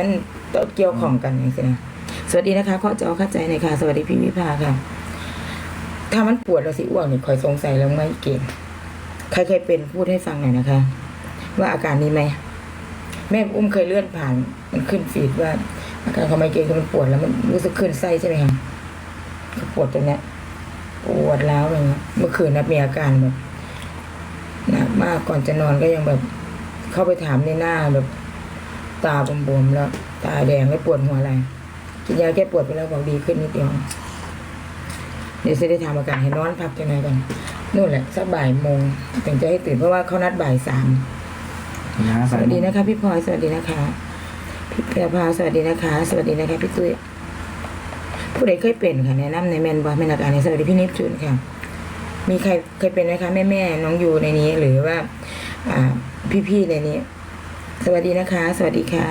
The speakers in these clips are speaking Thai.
มันเกี่ยวข้องกันอย่างนี้นะสวัสดีนะคะข้อจอเข้าใจหน่อยค่ะ สวัสดีพี่วิภาค่ะ ถ้ามันปวดเราสิอ้วกนี่คอยสงสัยแล้วไม่เก่งใครเคยเป็นพูดให้ฟังหน่อยนะคะ ว่าอาการนี้ไหมแม่อุ้มเคยเลื่อนผ่าน มันขึ้นฟีดว่า อาการของไมเกรนคือมันปวดแล้วมันรู้สึกขึ้นไส้ใช่ไหมคะปวดตรงเนี้ยปวดร้าวอะไรเงี้ยเมื่อคืนนะมีอาการแบบหนักมากก่อนจะนอนก็ยังแบบ เข้าไปถามในหน้าแบบ ตาบวมๆแล้ว ตาแดงแล้วปวดหัวอะไรกินยาแก้ปวดไปแล้วบอกดีขึ้นนิดเดียว เดี๋ยวจะได้ทำอาการให้นอนพักจังไงกันนู่นแหละสักบ่ายโมงถึงจะให้ตื่นเพราะว่าเขานัดบ่ายสามนะสวัสดีนะคะ พี่พลอยสวัสดีนะคะ พี่เปียพาสวัสดีนะคะ สวัสดีนะคะพี่ตุ้ยผู้ใดเคยเป็นค่ะแนะนำในแมนบอแมนอาการในสวัสดีพี่นิฟจูนค่ะ มีใครเคยเป็นไหมคะแม่แม่ๆน้องอยู่ในนี้หรือว่า อ่า พี่ๆในนี้ สวัสดีนะคะ สวัสดีค่ะ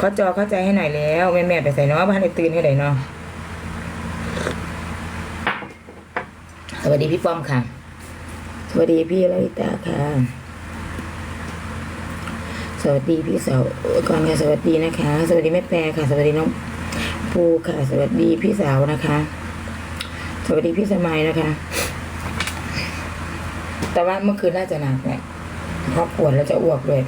ขอจอเข้าใจให้หน่อยแล้วแม่แม่ไปใส่เนาะบ้านในตื่นให้หน่อยเนาะสวัสดีพี่ป้อมค่ะ สวัสดีพี่ลลิตาค่ะ สวัสดีพี่สาวก่อนค่ะสวัสดีนะคะ สวัสดีแม่แปรค่ะ สวัสดีน้องปูค่ะ สวัสดีพี่สาวนะคะ สวัสดีพี่สมัยนะคะ แต่ว่าเมื่อคืนน่าจะหนักแหละเพราะปวดแล้วจะอ้วกด้วย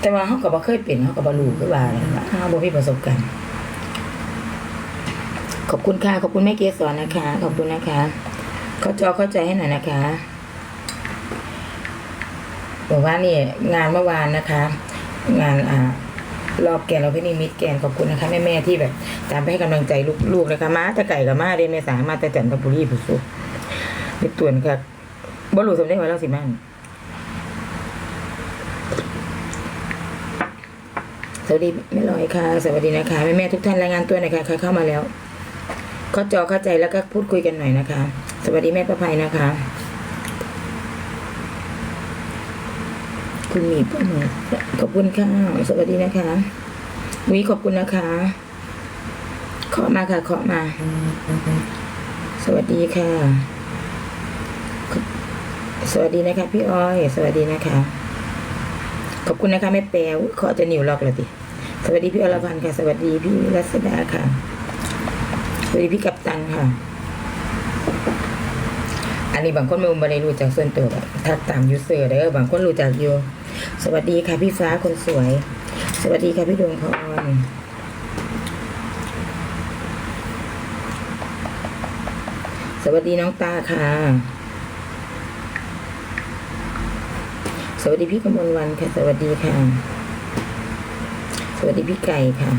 แต่ว่าเขาก็บ่เคยเป็นเขาก็บ่รู้คือว่าอะไรว่าเขาบ่มีประสบการณ์ขอบคุณค่ะ ขอบคุณแม่เกศรนนะคะ ขอบคุณนะคะ เข้าจอเข้าใจให้หน่อยนะคะบอกว่านี่งานเมื่อวานนะคะ งานอ่ารอบแกนเราพี่นิมิตแกนขอบคุณนะคะแม่แม่ที่แบบตามไปให้กำลังใจลูกๆนะคะมาแต่ไก่กับมาเรนเมษามาแต่จันทบุรีผู้สุไปตวนค่ะ บรูสมได้ไว้แล้วสิมั่งสวัสดีแม่ลอยค่ะ สวัสดีนะคะแม่แม่ทุกท่านรายงานตัวหน่อยค่ะใครเข้ามาแล้วเข้าจอเข้าใจแล้วก็พูดคุยกันหน่อยนะคะ สวัสดีแม่ประภัยนะคะ คุณมีขอบคุณค่ะสวัสดีนะคะวิขอบคุณนะคะขอมาค่ะขอมา สวัสดีค่ะ สวัสดีนะคะพี่อ้อย สวัสดีนะคะ ขอบคุณนะคะแม่แปวขอจะนิวล็อกแล้วติสวัสดีพี่อรพันธ์ค่ะ สวัสดีพี่รัศดาค่ะ สวัสดีพี่กัปตันค่ะ อันนี้บางคนไม่ไม่ได้รู้จักส่วนตัวแบบทักตามยูเซอร์เด้อบางคนรู้จักอยู่ สวัสดีค่ะพี่ฟ้าคนสวย สวัสดีค่ะพี่ดวงพรสวัสดีน้องตาค่ะ สวัสดีพี่กมลวันค่ะ สวัสดีค่ะ สวัสดีพี่ไก่ค่ะ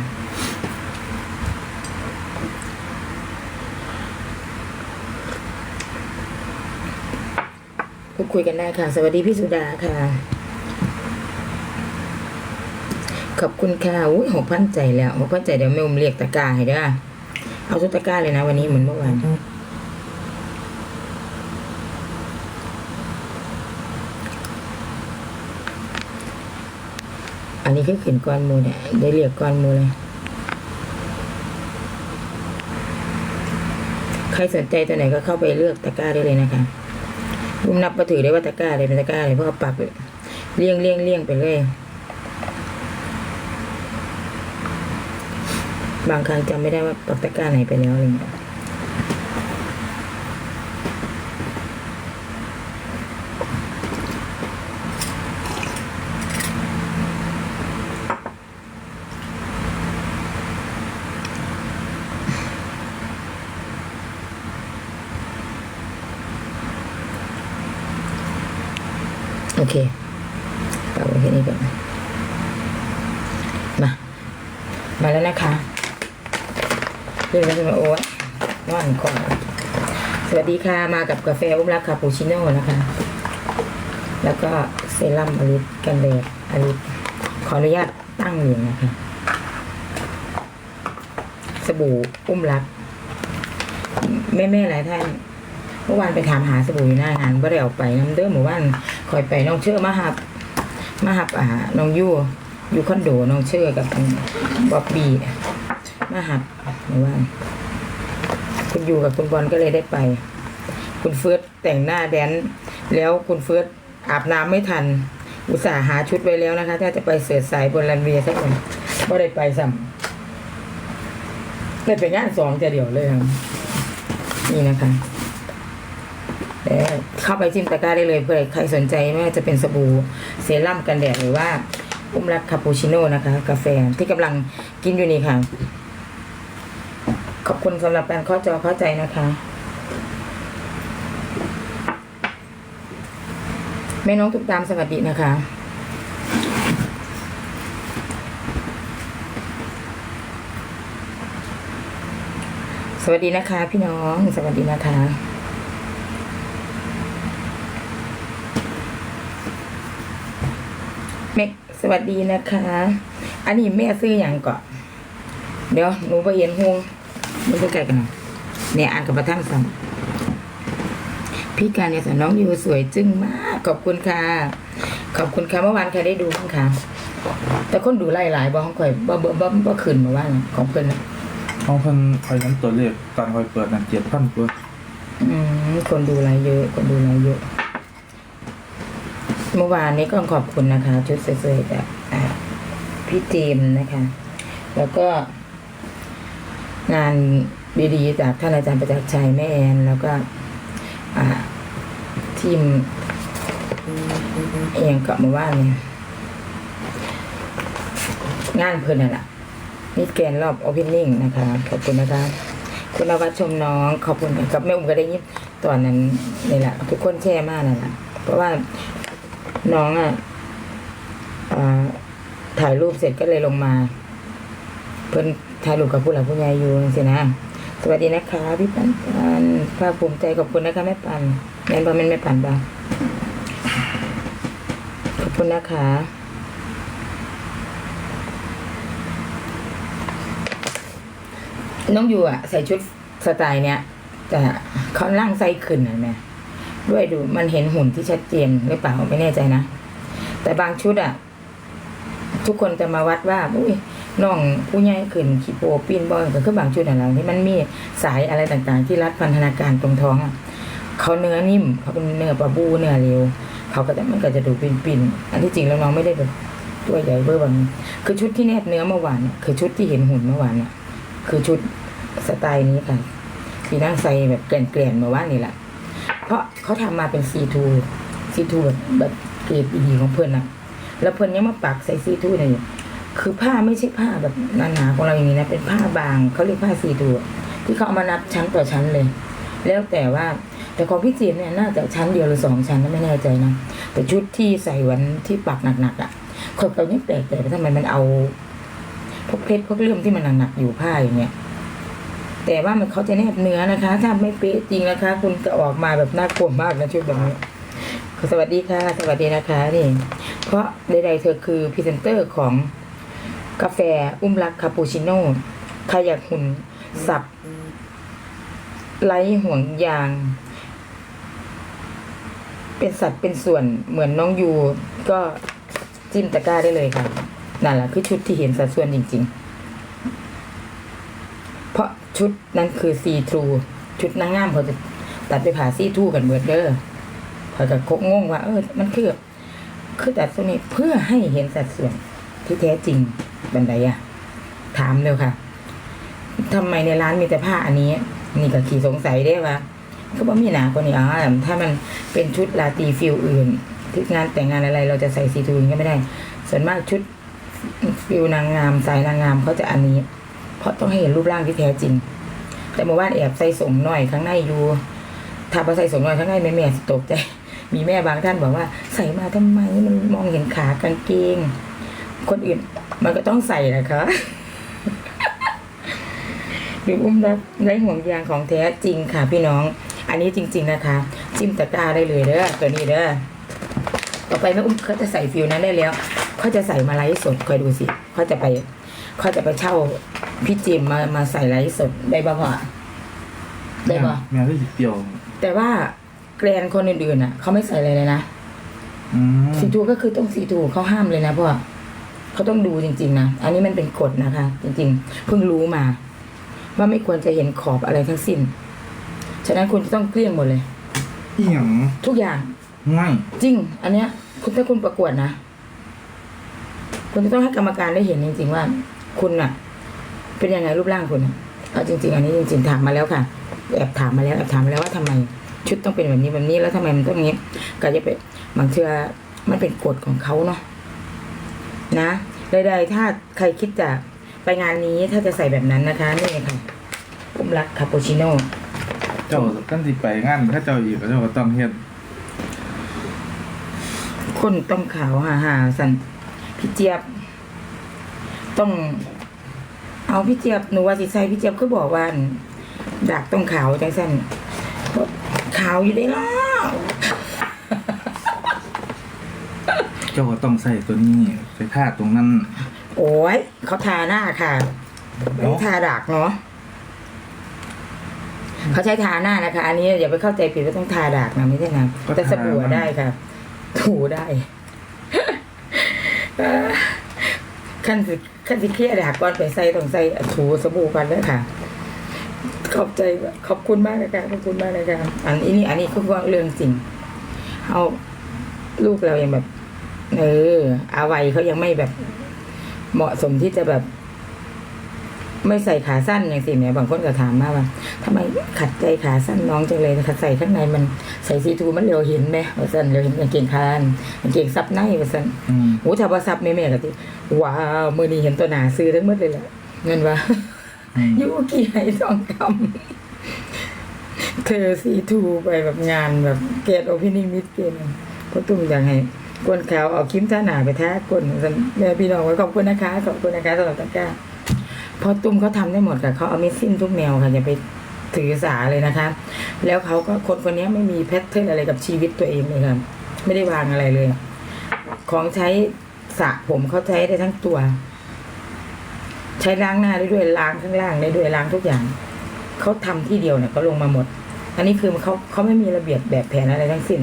พูดคุยกันได้ค่ะ สวัสดีพี่สุดาค่ะ ขอบคุณค่ะอุ้ยหกพันใจแล้วหกพันใจเดี๋ยวแม่อมเรียกตะกร้าให้ด้อเอาทุตะกร้าเลยนะ วันนี้เหมือนเมื่อวาน อันนี้คือขึ้นก้อนมูเนี่ยได้เรียกก้อนมูเลย ใครสนใจตัวไหนก็เข้าไปเลือกตะกร้าได้เลยนะคะรุมนับมาถือได้ว่าตะกร้าเลยเป็นตะกร้าเลยเพราะว่าปรับเลี่ยงเลี่ยงเลี่ยงไปเลย บางครั้งจำไม่ได้ว่าปรับตะกร้าไหนไปแล้วอะไรเงี้ยโอเคปรับไว้แค่นี้ก่อนมา มาแล้วนะคะเรื่องแล้วจะมาโอ้ยนอนก่อนสวัสดี ค่ะมากับกาแฟอุ้มรักคาปูชิโน่นะคะ แล้วก็เซรั่มอลิสกันแดดอลิสขออนุญาตตั้งเหรียญนะคะ สบู่อุ้มรัก แม่ๆหลายท่านเมื่อวานไปถามหาสบู่อยู่หน้างานบ่ได้เอาไปน้ำเด้อหมู่บ้านคอยไปน้องเชื่อมาหับ มาหับอ่าน้องยู่อยู่คอนโดน้องเชื่อกับบ๊อบบี้มาหับหมู่บ้านคุณอยู่กับคุณบอลก็เลยได้ไป คุณเฟิร์สแต่งหน้าแดน แล้วคุณเฟิร์สอาบน้ำไม่ทัน อุตส่าห์หาชุดไว้แล้วนะคะ ถ้าจะไปเสือสายบนรันเวย์สักหน่อยก็ได้ไปซ้ำได้ไปงานสองจะเดียวเลยครับนี่นะคะแล้วเข้าไปจิ้มตะกร้าได้เลยเพื่อใครสนใจไม่ว่าจะเป็นสบู่เซรั่มกันแดดหรือว่าอุ้มรักคาปูชิโน่นะคะ กาแฟที่กำลังกินอยู่นี่ค่ะ ขอบคุณสำหรับการเข้าจอเข้าใจนะคะ แม่น้องตุกตามสวัสดีนะคะ สวัสดีนะคะ พี่น้องสวัสดีนะคะแม่สวัสดีนะคะ อันนี้แม่ซื้ออย่างก่อนเดี๋ยวหนูไปเห็นหงมันจะไกลกันหน่อยเนี่ยอ่านกับประทังซ้ำ พี่การเนี่ยสอนน้องอยู่สวยจึ้งมาก ขอบคุณค่ะ ขอบคุณค่ะเมื่อวานใครได้ดูบ้างคะแต่คนดูไล่หลายบ่ของข่อยบ่บ่บ่บ่ขึ้นเมาว่าของเพิ่นน่ะของเพิ่นคอยน้ำตัวเลขตอนคอยเปิดนั่นเจ็ดพันกว่าอืมคนดูไลฟ์เยอะ คนดูไลฟ์เยอะ เมื่อวานนี้ก็ขอบคุณนะคะ ชุดสวยๆจากอ่าพี่เจมส์นะคะ แล้วก็ งานดีๆจากท่านอาจารย์ประจักษ์ชัยแม่แอนแล้วก็ อ่า ทีมเองก็มาว่าเนี่ยงานเพิ่อนน่ะล่ะมิดแกนรอบโอเพนนิ่งนะคะ ขอบคุณนะคะ คุณนวัดชมน้อง ขอบคุณกับแม่อุ้มก็ได้ยินตอนนั้นนี่แหละ ทุกคนแช่มากนั่นแหละเพราะว่าน้องอะอ่าถ่ายรูปเสร็จก็เลยลงมา เพิ่นถ่ายรูปกับผู้หลักผู้ใหญ่อยู่สินะ สวัสดีนะคะ พี่ปันปันภาคภูมิใจขอบคุณนะคะแม่ปันแม่นบ่แม่นแม่ปันบ้างขอบคุณนะคะน้องอยู่อะ ใส่ชุดสไตล์เนี้ยแต่เขาล่างไส้ขึ้นเห็นไหมด้วยดูมันเห็นหุ่นที่ชัดเจนหรือเปล่าไม่แน่ใจนะ แต่บางชุดอะ ทุกคนจะมาวัดว่าอุ้ย น้องผู้ใหญ่ขึ้นขีโปปีนบอลก็คือบางชุดอะไรที่มันมีสายอะไรต่างๆ ที่รัดพันธนาการตรงท้องอะเขาเนื้อนิ่มเขาเป็นเนื้อปลาบูเนื้อเร็วเขาก็จะมันก็จะดูปิ่นๆอันที่จริงแล้วน้องไม่ได้แบบตัวใหญ่เบอร์แบบนี้คือชุดที่แนบเนื้อเมื่อวานคือชุดที่เห็นหุ่นเมื่อวานเนี่ยคือชุดสไตล์นี้ค่ะที่นั่งใส่แบบแกลี่ยนๆเมื่อวานนี่แหละเพราะเขาทำมาเป็นซีทูซีทูแบบแบบเกรดดีของเพื่อนนะแล้วเพื่อนยังมาปักใส่ซีทูเนี่ย คือผ้าไม่ใช่ผ้าแบบหนาๆของเราอย่างนี้นะ เป็นผ้าบางเขาเรียกผ้าซีทูอะที่เขาเอามานับชั้นต่อชั้นเลย แล้วแต่ว่าแต่ของพี่จีนเนี่ยน่าจะชั้นเดียวหรือสองชั้นนะไม่แน่ใจนะแต่ชุดที่ใส่วันที่ปักหนักๆอะคนเราเนี่ยแปลกแต่ทำไมมันเอาพวกเพชรพวกเลื่อมที่มันหนักๆอยู่ผ้าอย่างเงี้ยแต่ว่ามันเขาจะแนบเนื้อนะคะ ถ้าไม่เป๊ะจริงนะคะ คุณจะออกมาแบบน่ากลัวมากนะชุดแบบนี้สวัสดีค่ะ สวัสดีนะคะนี่ เพราะใดๆเธอคือพรีเซนเตอร์ของ กาแฟอุ้มรักคาปูชิโน่ใครอยากหุ่น สับ ไร้ห่วงยาง เป็นสัตว์เป็นส่วนเหมือนน้องยูก็จิ้มตะกร้าได้เลยค่ะ นั่นแหละคือชุดที่เห็นสัดส่วนจริง ๆ เพราะชุดนั้นคือซีทรูชุดนางงามเขาจะตัดไปผ่าซีทูกันเบิดเด้อพอยกับคกงงว่า เออ มันคือ คือตัดตรงนี้เพื่อให้เห็นสัดส่วนที่แท้จริง บันไดอะถามเร็วค่ะทำไมในร้านมีแต่ผ้าอันนี้ นี่ก็ขี่สงสัยได้ว่าเขาบอกมีหนากว่านี้อ๋อถ้ามันเป็นชุดลาตรีฟิลอื่นที่งานแต่งงานอะไร เราจะใส่ซีทูนก็ไม่ได้ ส่วนมากชุดฟิลนางงามสายนางงามเขาจะอันนี้ เพราะต้องให้เห็นรูปร่างที่แท้จริง แต่เมื่อวานแอบใส่สงหน่อยข้างในอยู่ถ้าพอใส่สงหน่อยข้างในแม่แม่ตกใจมีแม่บางท่านบอกว่า ใส่มาทำไมมันมองเห็นขากางเกง คนอื่น มันก็ต้องใส่นะคะหรืออุ้มรับไร้ห่วงยางของแท้จริงค่ะพี่น้อง อันนี้จริง ๆนะคะ จิ้มตะกร้าได้เลยเด้อตัวนี้เด้อต่อไปแม่อุ้มเขาจะใส่ฟิลนั้นได้แล้วเขาจะใส่มาไลฟ์สดคอยดูสิเขาจะไปเขาจะไปเช่าพี่จิมมามาใส่ไลฟ์สดได้บ่พอได้บ่แม่ที่สิเปียว แต่ว่าแกรนคนอื่นๆน่ะเขาไม่ใส่อะไรเลยนะอืมสีทูก็คือต้องสีทูเขาห้ามเลยนะพ่อ เขาต้องดูจริง ๆ นะ อันนี้มันเป็นกฎนะคะ จริง ๆ เพิ่งรู้มา ว่าไม่ควรจะเห็นขอบอะไรทั้งสิ้น ฉะนั้นคุณจะต้องเกลี้ยงหมดเลย อีหยังทุกอย่างไม่จริง อันเนี้ย คุณถ้าคุณประกวดนะ คุณจะต้องให้กรรมการได้เห็นจริง ๆ ว่า คุณน่ะ เป็นยังไงรูปร่างคุณน่ะเอาจริง ๆ อันนี้จริง ๆ ถามมาแล้วค่ะ แอบถามมาแล้วแอบถามมาแล้วว่าทำไม ชุดต้องเป็นแบบนี้แบบนี้แล้วทำไมมันต้องอย่างนี้ ก็จะไปบางเชื่อมันเป็นกฎของเขาเนาะ นะใดๆถ้าใครคิดจะไปงานนี้ถ้าจะใส่แบบนั้นนะคะ นี่ค่ะอุ้มรักคาปูชิโน่เจ้าตั้งสิไปงานถ้าเจ้าอีกเจ้าก็ต้องเฮ็ดคนต้องขาวหาหาสันพี่เจี๊ยบ ต้อง เอาพี่เจี๊ยบหนูว่าสิใส่พี่เจี๊ยบก็บอกว่าดักต้องขาวจังสันขาวอยู่ได้แล้ว เจ้าก็ต้องใส่ตัวนี้ใส่ท่าตรงนั้น โอ้ยเขาทาหน้าค่ะไม่ได้ทาดักเนาะเขาใช้ทาหน้านะคะ อันนี้อย่าไปเข้าใจผิดว่าต้องทาดักนะไม่ใช่นะแต่สบู่อะได้ค่ะ ถูได้ขั้นสิขั้นสิเครียดดากก่อนไปใส่ต้องใส่ถูสบู่กันเลยค่ะ ขอบใจขอบคุณมากนะคะขอบคุณมากนะคะอันนี้อันนี้คือว่าเรื่องจริงเอาลูกเรายังแบบ เออ อาวัยเขายังไม่แบบ เหมาะสมที่จะแบบ ไม่ใส่ขาสั้นอย่างสิแหม่บางคนก็ถามมาว่าทำไมขัดใจขาสั้นน้องจังเลยขัดใส่ข้างในมันใส่ซีทูมันเร็วเห็นไหมว่าสั้นเร็วเห็นกางเกงคานกางเกงซับในว่าสั้นอืมโอ้ถ้าว่าซับแม่แม่ๆก็ที่ว้าวมือนี้เห็นตัวหนาซื้อทั้งหมดเลยแหละเงินว่าอืมยูกี่ไฮทองคำเธอซีทูไปแบบงานแบบเกตโอเพนนิ่งมิดเกนเพราะตุ้มอยากให้ กวนขาวเอาคิ้มท่าหนาไปท้ากวนแม่พี่น้องไว้ขอบคุณนะคะขอบคุณนะคะสำหรับตะกร้าพอตุ้มเขาทำได้หมดค่ะเขาเอาเม็ดสิ้นทุกแนวค่ะอย่าไปถือสาเลยนะคะ แล้วเขาก็คนคนนี้ไม่มีแพทเทิร์นอะไรกับชีวิตตัวเองเลยค่ะไม่ได้วางอะไรเลย ของใช้สระผมเขาใช้ได้ทั้งตัว ใช้ล้างหน้าได้ด้วยล้างข้างล่างได้ด้วยล้างทุกอย่างเขาทำที่เดียวเนี่ยเขาลงมาหมด อันนี้คือเขาเขาไม่มีระเบียบแบบแผนอะไรทั้งสิ้น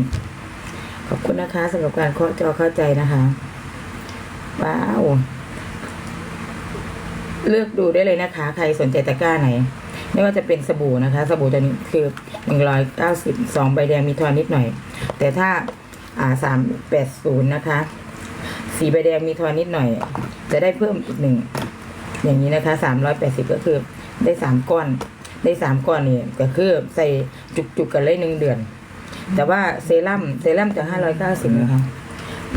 ขอบคุณนะคะสำหรับการเคาะจอเข้าใจนะคะว้าวเลือกดูได้เลยนะคะ ใครสนใจตะกร้าไหน ไม่ว่าจะเป็นสบู่นะคะ สบู่ตัวนี้คือหนึ่งร้อยเก้าสิบสองใบแดงมีทอนนิดหน่อย แต่ถ้าอ่าสามแปดศูนย์นะคะสีใบแดงมีทอนนิดหน่อย จะได้เพิ่มอีกหนึ่งอย่างนี้นะคะสามร้อยแปดสิบก็คือได้สามก้อน ได้สามก้อนนี่ก็คือใส่จุกๆกันเลยหนึ่งเดือน แต่ว่าเซรั่มเซรั่มจะห้าร้อยเก้าสิบนะคะ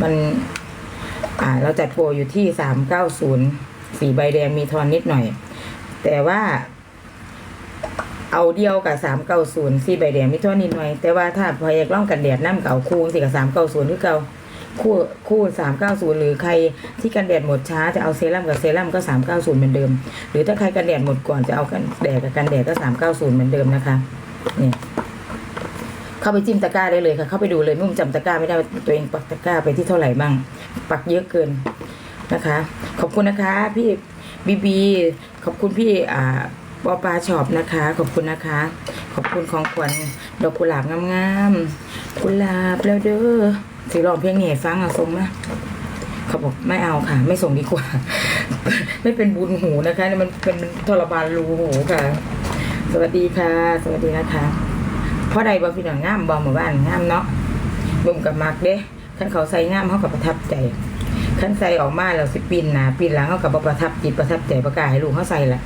มันอ่าเราจัดโปรอยู่ที่สามเก้าศูนย์สีใบแดงมีทอนนิดหน่อย แต่ว่า เอาเดียวกับสามเก้าศูนย์สี่ใบแดงมีทอนนิดหน่อย แต่ว่าถ้าพออยากล่องกันแดดน้ำเก่าคู่สิกับสามเก้าศูนย์คือเก่าคู่คู่สามเก้าศูนย์หรือใครที่กันแดดหมดช้าจะเอาเซรั่มกับเซรั่มก็สามเก้าศูนย์เหมือนเดิม หรือถ้าใครกันแดดหมดก่อนจะเอากันแดดกับกันแดดก็สามเก้าศูนย์เหมือนเดิมนะคะเนี่ย เข้าไปจิ้มตะกร้าได้เลยค่ะ เข้าไปดูเลยนุ่มจำตะกร้าไม่ได้ตัวเองปักตะกร้าไปที่เท่าไหร่บ้าง ปักเยอะเกินนะคะ ขอบคุณนะคะ พี่บีบี ขอบคุณพี่อ่าปอปลาช็อปนะคะ ขอบคุณนะคะ ขอบคุณของขวัญดอกกุหลาบงามๆกุหลาบแล้วเด้อสิร้องเพลงเนี่ฟังเอาส่งมาเขาบอกไม่เอาค่ะ ไม่ส่งดีกว่า ไม่เป็นบุญหูนะคะมันเป็นทรมานรูหูค่ะ สวัสดีค่ะ สวัสดีนะคะ พ่อใดบอพี่น้องงามบอหมู่บ้านงามเนาะบุ่มกับมักเด้ขั้นเขาใส่งามเขากับประทับใจขั้นใส่ออกมาแล้วสิปีนหนาปีนหลังเขากับบ่ประทับจิตประทับใจประกาศให้ลูกเขาใส่ละ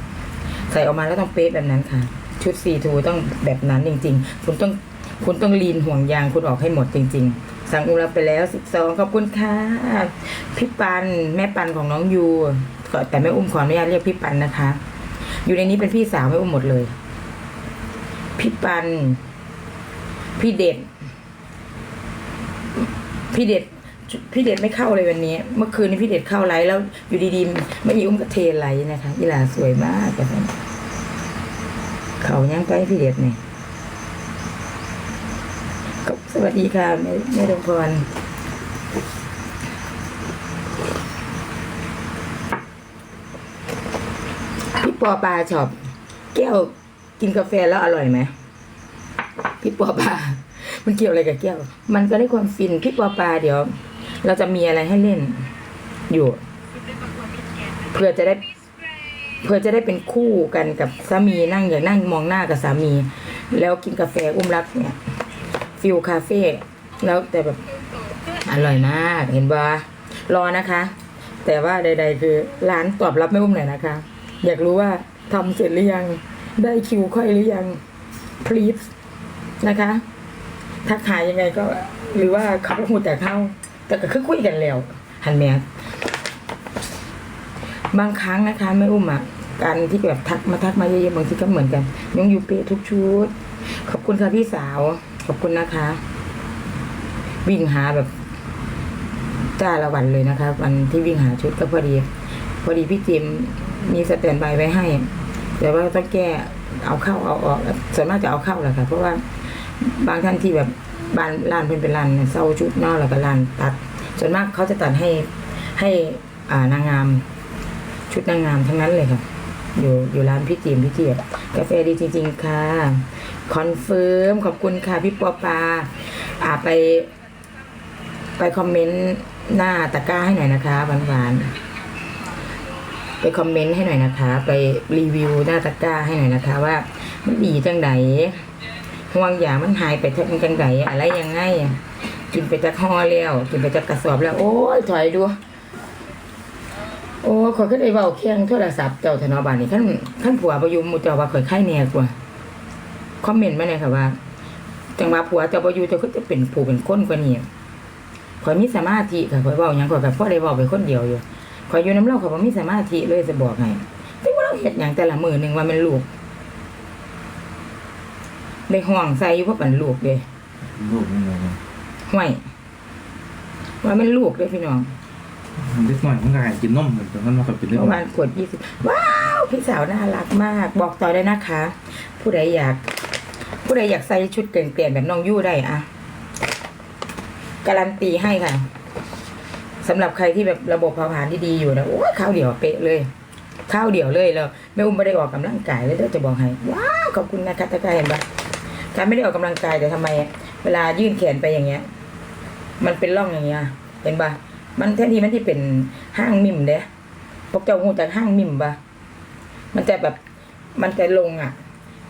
ใส่ออกมาแล้วต้องเป๊ะแบบนั้นค่ะ ชุดซีทูต้องแบบนั้นจริง ๆ คุณต้องคุณต้องลีนห่วงยางคุณออกให้หมดจริง ๆ สั่งอุรับไปแล้วสิบสองขอบคุณค่ะพี่ปันแม่ปันของน้องยูแต่แม่อุ้มขออนุญาตเรียกพี่ปันนะคะ อยู่ในนี้เป็นพี่สาวแม่อุ้มหมดเลย พี่ปัน พี่เด็ดพี่เด็ดพี่เด็ดไม่เข้าเลยวันนี้ เมื่อคืนนี้พี่เด็ดเข้าไลฟ์แล้ว อยู่ดีๆไม่มีอุ้มกระเทไลฟ์นะคะยีหลาสวยมากแบบนั้เขายังไปพี่เด็ดเนี่ยก็สวัสดีค่ะแม่แม่ดวงพรพี่ปอปลาชอบ แก้วกินกาแฟแล้วอร่อยไหม พี่ปอปลา มันเกี่ยวอะไรกับแก้ว มันก็ได้ความฟินพี่ปอปลาเดี๋ยว เราจะมีอะไรให้เล่นอยู่เพื่อจะได้เพื่อจะได้เป็นคู่กันกับสามีนั่งอย่างนั่งมองหน้ากับสามี แล้วกินกาแฟอุ้มรักเนี่ยฟิลคาเฟ่แล้วแต่แบบอร่อยมากเห็นบ่รอนะคะ แต่ว่าใด ๆ คือร้านตอบรับไม่อุ้มหน่อยนะคะ อยากรู้ว่าทำเสร็จหรือยัง ได้คิวค่อยหรือยัง please นะคะทักหายยังไงก็ หรือว่าเขาหูแต่เข้า แต่ก็คือคุยกันแล้ว หันแม่บางครั้งนะคะไม่อุ้มอะการที่แบบทักมาทักมาเยอะๆบางทีก็เหมือนกันยงอยู่เป๊ะทุกชุด ขอบคุณค่ะพี่สาว ขอบคุณนะคะ วิ่งหาแบบจ้าละวันเลยนะคะวันที่วิ่งหาชุดก็พอดี พอดีพี่จิมมีสแตนบายไว้ให้ แต่ว่าต้องแก้เอาเข้าเอาออกส่วนมากจะเอาเข้าแหละค่ะ เพราะว่า บางท่านที่แบบบ้านร้านเพิ่นเป็นร้านเศร้าชุดนอกแล้วก็ร้านตัด ส่วนมากเขาจะตัดให้ให้อ่านางงาม ชุดนางงามทั้งนั้นเลยค่ะ อยู่อยู่ร้านพี่จิมพี่เจี๊ยบกาแฟดีจริง ๆ ค่ะคอนเฟิร์มขอบคุณค่ะพี่ปอปาอ่าไป ไปคอมเมนต์หน้าตะกร้าให้หน่อยนะคะหวานๆไปคอมเมนต์ให้หน่อยนะคะ ไปรีวิวหน้าตะกร้าให้หน่อยนะคะ ว่ามันดีจังได ห่วงอย่างมันหายไปทังจังไดอะไรยังไงกินไปจากห่อแล้วกินไปจากกระสอบแล้ว โอ้ยถอยดู โอ้ข่อยก็ได้เว้าแข้งโทรศัพท์เจ้าธนบาลนี่ขั้นขั้นผัวประยุมมูเจ้าว่าข่อยไข้แน่กว่าคอมเมนต์มาเลยค่ะว่า จังหวะผัวเจ้าประยุเจ้าก็จะเป็นผู้เป็นคนกว่านี้ข่อยมีสมาธิค่ะข่อยเว้าหยังข่อยกับพ่อได้เว้าไปคนเดียวอยู่ข่อยอยู่น้ำเล่าข่อยบ่มีสมาธิเลยจะบอกให้แต่ว่าเราเฮ็ดหยังแต่ละมือหนึ่งว่ามันลูก ได้ห่วงใส่อยู่เพราะเป็นลูกเด้ลูกนี่ไงห่วยว่ามันลูกเด้พี่น้องมันเล็กน้อยมันก็หายกินนมเหมือนกันมันมากับเป็นเล็กเมื่อน้อวายนขวดยี่สิบว้าวพี่สาวน่ารักมาก บอกต่อได้นะคะ ผู้ใดอยาก ผู้ใดอยากใส่ชุดเปลี่ยนๆแบบน้องยู่ได้อะการันตีให้ค่ะสำหรับใครที่แบบระบบเผาผลาญที่ดีอยู่นะโอ้ยข้าวเดียวเป๊ะเลยข้าวเดียวเลยแล้วแม่อุ้มไม่ได้ออกกำลังกายเลยเด้อจะบอกให้ว้าวขอบคุณนะคะตะกายเห็นปะ กาไม่ได้ออกกำลังกายแต่ทำไม เวลายื่นแขนไปอย่างเงี้ย มันเป็นร่องอย่างเงี้ย เห็นปะมันแทนที่มันที่เป็นห้างมิมเด้พวกเจ้าหูจากห้างมิมปะมันจะแบบมันจะลงอะ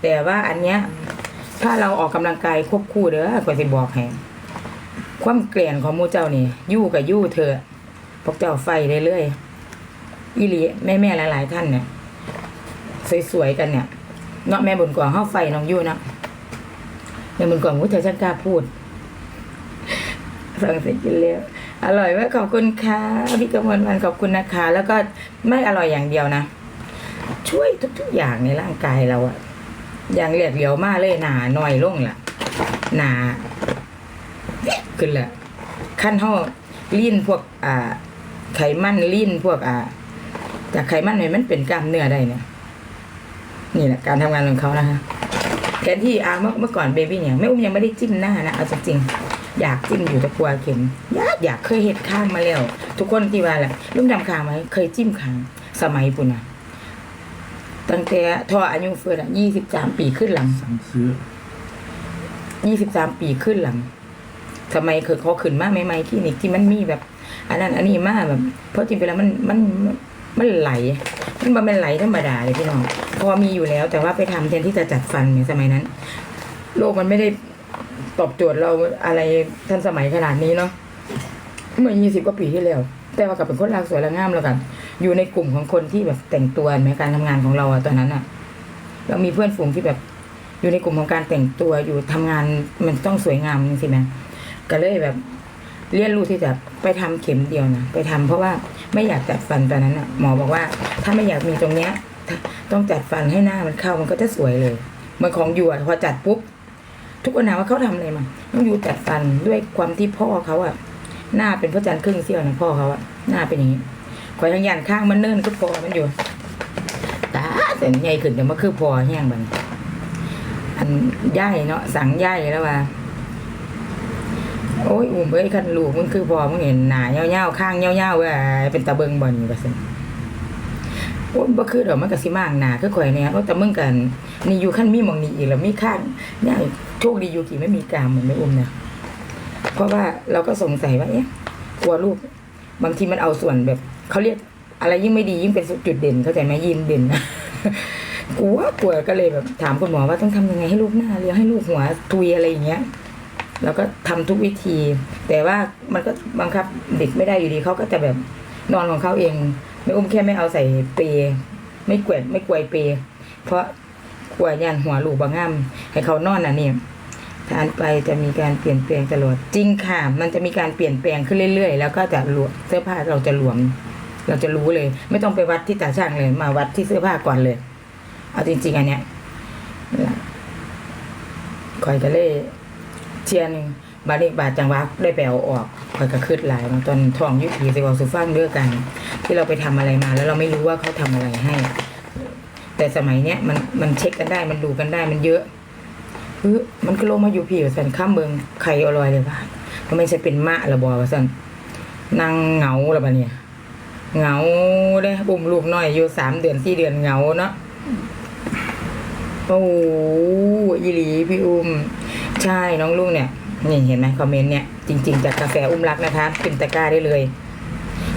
แต่ว่าอันเนี้ย ถ้าเราออกกำลังกายควบคู่เด้อกว่าสิบอกให้ความเกลี่ยนของมูเจ้านี่ยู่กับยู่เธอพวกเจ้าไฟเรื่อยๆอีหลีแม่แม่ๆหลาย ๆ ท่านเนี่ยสวยๆกันเนี่ยเนาะแม่บุญกวางเข้าไฟน้องยู่นาะแม่บุญกวางวุ้ยเธอช่างกล้าพูดฟังเสร็จกินแล้ว อร่อยมากขอบคุณค่ะพี่กมลวันขอบคุณนะคะ แล้วก็ไม่อร่อยอย่างเดียวนะ ช่วยทุกๆอย่างในร่างกายเราอะอย่างเหลียดเหลียวมากเลยหนาหน่อยลงล่ะหนาขึ้นละขั้นห่อลิ้นพวก อ่า ไขมันลิ้นพวกอ่าจากไขมันเนี่ยมันเป็นกล้ามเนื้อได้เนี่ยนี่แหละการทำงานของเขานะคะ แทนที่อาเมื่อเมื่อก่อนเบบี้เนี่ยแม่อุ้มยังไม่ได้จิ้มหน้านะเอาจริงๆอยากจิ้มอยู่แตะกลัวเข็มอยากอยากเคยเห็ดข้างมาแล้ว ทุกคนที่ว่าแหละลุงดำขางไหมเคยจิ้มขางสมัยปุ่นนะตั้งแต่ทออายุเฟิร์นอะยี่สิบสามปีขึ้นหลังสั่งซื้อยี่สิบสามปีขึ้นหลังทำไมเคยเขาขึ้นมาใหม่ๆคลินิกที่มันมีแบบ อันนั้นอันนี้มาแบบ เพราะจริงๆแล้วมันมันมันไหล มันบ่เป็นไหลธรรมดาเลยพี่น้อง พอมีอยู่แล้วแต่ว่าไปทำแทนที่จะจัดฟันเนี่ยสมัยนั้น โลกมันไม่ได้ตอบโจทย์เราอะไรทันสมัยขนาดนี้เนาะเมื่อยี่สิบกว่าปีที่แล้วแต่ว่ากับเป็นคนรักสวยและงามแล้วกัน อยู่ในกลุ่มของคนที่แบบแต่งตัวในการทำงานของเราอะตอนนั้นอะเรามีเพื่อนฝูงที่แบบ อยู่ในกลุ่มของการแต่งตัวอยู่ทำงานมันต้องสวยงามจริงๆไหมก็เลยแบบเรียนรู้ที่จะไปทำเข็มเดียวนะไปทำเพราะว่า ไม่อยากจัดฟันตอนนั้นอะหมอบอกว่า ถ้าไม่อยากมีตรงเนี้ย ต้องจัดฟันให้หน้ามันเข้ามันก็จะสวยเลยเหมือนของอยู่อะพอจัดปุ๊บทุกคนถามว่าเขาทำอะไรมาต้องอยู่จัดฟันด้วยความที่พ่อเขาอะหน้าเป็นพระจันทร์ครึ่งเสี้ยวนะพ่อเขาอะหน้าเป็นอย่างนี้ขอยทางยันข้างมันเนิ่นก็พอมันอยู่ตาแต่ใหญ่ขึ้นแต่มาคือพอแห้งบัดนอันย่ายเนาะสั่งย่ายแล้วว่า โอ้ยอุ้มเอ้ยคันลูกมึงคือพอมึงเห็นหนาเงาๆข้างเงาๆเว้ยเป็นตาเบิงบ่นี่ว่าซั่นโอ้ยบ่คือดอกมันก็สิมากหนาคือข่อยเนี่ยโอ้แต่มึงกันนี่อยู่ขั้นมีมองนี้อีกแล้วมีข้างเนี่ยโชคดีอยู่กี่ไม่มีกามเหมือนไม่อุ้มนะเพราะว่าเราก็สงสัยว่าเอ๊ะกลัวลูก บางทีมันเอาส่วนแบบเขาเรียกอะไรยิ่งไม่ดียิ่งเป็นจุดเด่นเข้าใจไหมยินเด่นกลัวกลัวก็เลยแบบถามคุณหมอว่าต้องทำยังไงให้ลูกหน้าเรียวให้ลูกหัวทุยอะไรอย่างเงี้ย แล้วก็ทำทุกวิธี แต่ว่ามันก็บังคับเด็กไม่ได้อยู่ดีเขาก็จะแบบนอนของเขาเอง ไม่อุ้มแค่ไม่เอาใส่เปรย์ไม่แกวดไม่กวยเปรย์เพราะกลัวยันหัวลูกบางง่ามให้เขานอนอะเนี่ยทานไปจะมีการเปลี่ยนแปลงตลอดจริงค่ะ มันจะมีการเปลี่ยนแปลงขึ้นเรื่อยๆ แล้วก็จะหลวมเสื้อผ้าเราจะหลวม เราจะรู้เลย ไม่ต้องไปวัดที่ตาช่างเลย มาวัดที่เสื้อผ้าก่อนเลย เอาจริงๆอันเนี้ยคอยก็เลย เชียหนึงบาดเด็กบาดจังหวะได้ไปเอาออกคอยก็คืดหลายมาตอนท้องยุบผีสิบอกสุฟังเด้วยกัน ที่เราไปทำอะไรมา แล้วเราไม่รู้ว่าเขาทำอะไรให้ แต่สมัยเนี้ยมันมันเช็คกันได้มันดูกันได้มันเยอะเฮ้ยมันก็ลงมาอยู่ผีสันข้ามเมืองใครอาลอยเลยว่ามันไม่ใช่เป็นมะระบอว่าสันนางเหงาละบะเนี่ยเหงาเลยบุ่มลูกน้อยอยู่สามเดือนสี่เดือนเหงาเนาะโอ้ยีหลีพี่อุ้ม ใช่น้องลุงเนี่ยนี่เห็นไหมคอมเมนต์เนี่ยจริง ๆ จากกาแฟอุ้มรักนะคะเป็นตะกร้าได้เลย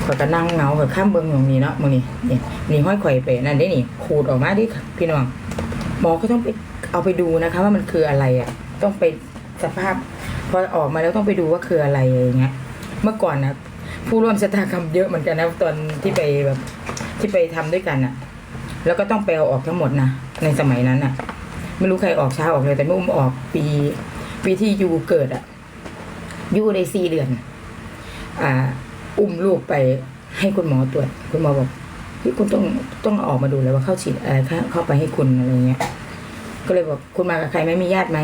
ขอยก็นั่งเงาขอยข้ามเบิ้งอย่างนี้เนาะมึงนี่นี่นี่ห้อยข่อยไปนั่นได้นี่ขูดออกมาดิพี่น้องหมอก็ต้องไปเอาไปดูนะคะ ว่ามันคืออะไรอะ ต้องไปสภาพพอออกมาแล้วต้องไปดูว่าคืออะไรอย่างเงี้ย เมื่อก่อนนะผู้ร่วมชะตากรรมเยอะเหมือนกันนะตอนที่ไปแบบที่ไปทำด้วยกันอะแล้วก็ต้องไปเอาออกทั้งหมดนะในสมัยนั้นอะไม่รู้ใครออกช้าออกเลยแต่ไม่อุ้มออกปี ปีที่ยูเกิดอะยูได้สี่เดือน อ่า อุ้มลูกไปให้คุณหมอตรวจ คุณหมอบอกพี่คุณต้องต้องออกมาดูเลยว่าเข้าฉีดอะไรเข้าไปให้คุณอะไรเงี้ย ก็เลยบอกคุณมากับใครไหมมีญาติไหม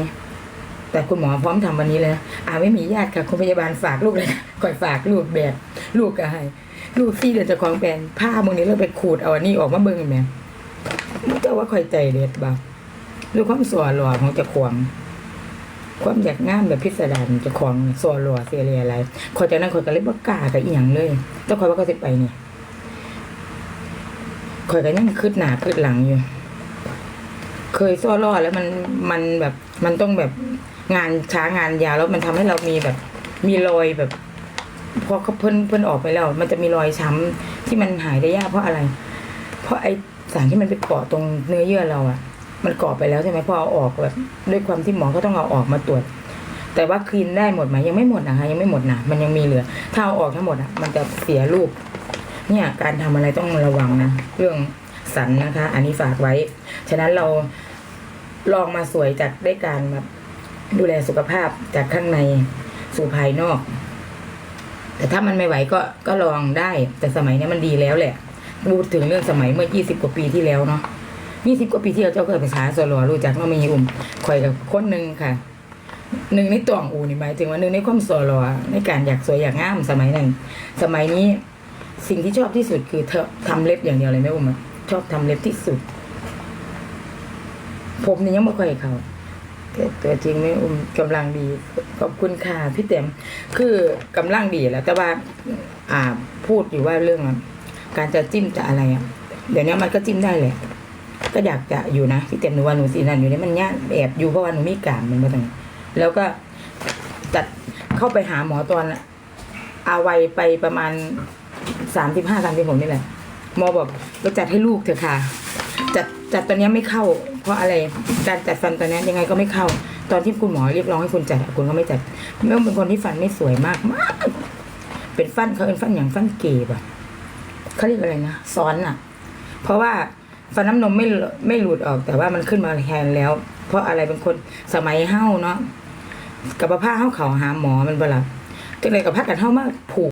แต่คุณหมอพร้อมทำวันนี้เลยนะอ่าไม่มีญาติค่ะคุณพยาบาลฝากลูกเลยนะก่อยฝากลูกแบบ ลูกก็ให้ลูกซี่เดือนจะของแปลนผ้ามึงนี้เราไปขูดเอาอันนี้ออกมาเบิ่งแม่เจ้าว่าคอยใจเด็ดบ่าด้วยความสวหล่อของจะขวง ความอยากงามแบบพิสดารจะของสัวหล่อเสียเรียอะไรคอยจากนั้นคอยก็เลยบ่กล้ากับอีหยังเลยเจ้าคอยว่าก็สิไปเนี่ยคอยก็ยังคืดหนาคืดหลังอยู่ เคยซ้อล่อแล้วมันมันแบบ มันต้องแบบงานช้างานยาวแล้วมันทำให้เรามีแบบ มีรอยแบบพอเขาเพิ่นเพิ่นออกไปแล้ว มันจะมีรอยช้ำที่มันหายได้ยากเพราะอะไร เพราะไอสารที่มันไปเกาะตรงเนื้อเยื่อเราอะ มันเกาะไปแล้วใช่ไหมพอเอาออกแบบด้วยความที่หมอก็ต้องเอาออกมาตรวจ แต่ว่าคลีนได้หมดไหมยังไม่หมดนะคะยังไม่หมดนะมันยังมีเหลือ ถ้าเอาออกทั้งหมดอะ มันจะเสียรูป เนี่ย การทำอะไรต้องระวังนะเรื่องสันนะคะ อันนี้ฝากไว้ ฉะนั้นเราลองมาสวยจากได้การแบบดูแลสุขภาพจากข้างในสู่ภายนอก แต่ถ้ามันไม่ไหวก็ก็ลองได้ แต่สมัยนี้มันดีแล้วแหละพูดถึงเรื่องสมัยเมื่อ 20 กว่าปีที่แล้วเนาะ 20กว่าปีที่แล้วเจ้าเคยไปสาสลอรู้จักว่ามีอุ่มข่อยกับคนหนึ่งค่ะหนึ่งในตวงอูนี่หมายถึงว่าหนึ่งในความสลอในการอยากสวยอยากงามสมัยนั้นสมัยนี้สิ่งที่ชอบที่สุดคือเธอทำเล็บอย่างเดียวเลยแม่อุ้มชอบทำเล็บที่สุด ผมนี่ยังไม่ค่อยเขาแต่ตัวจริงไม่อุ้มกำลังดีขอบคุณค่ะพี่เต็มคือกำลังดีแหล้ว แต่ว่า อ่าพูดอยู่ว่าเรื่องการจะจิ้มจะอะไรอะเดี๋ยวนี้มันก็จิ้มได้แหละ ก็อยากจะอยู่นะพี่เต็มหนูว่าหนูสีนั่นอยู่นี่มันยากแอบอยู่เพราะว่าหนูมีกามมันมาตรงแล้วก็จัดเข้าไปหาหมอตอนอาวัยไปประมาณสามสิบห้าสามสิบหกนี่แหละหมอบอกเราจัดให้ลูกเถอะค่ะ จัดจัดตอนนี้ไม่เข้า เพราะอะไรการจัดฟันตอนนี้ยังไงก็ไม่เข้า ตอนที่คุณหมอเรียกร้องให้คุณจัดคุณก็ไม่จัดแม่เป็นคนที่ฟันไม่สวยมากมากเป็นฟันเขาเป็นฟันอย่างฟันเกบอะเขาเรียกอะไรนะซ้อนอะเพราะว่า ฟันน้ำนมไม่ไม่หลุดออกแต่ว่ามันขึ้นมาแทนแล้ว เพราะอะไรเป็นคนสมัยเฮ้าเนาะกับผ้าเฮ้าเขาหาหมอมันบลาจังเลยกับผ้ากันเฮ้ามากผูก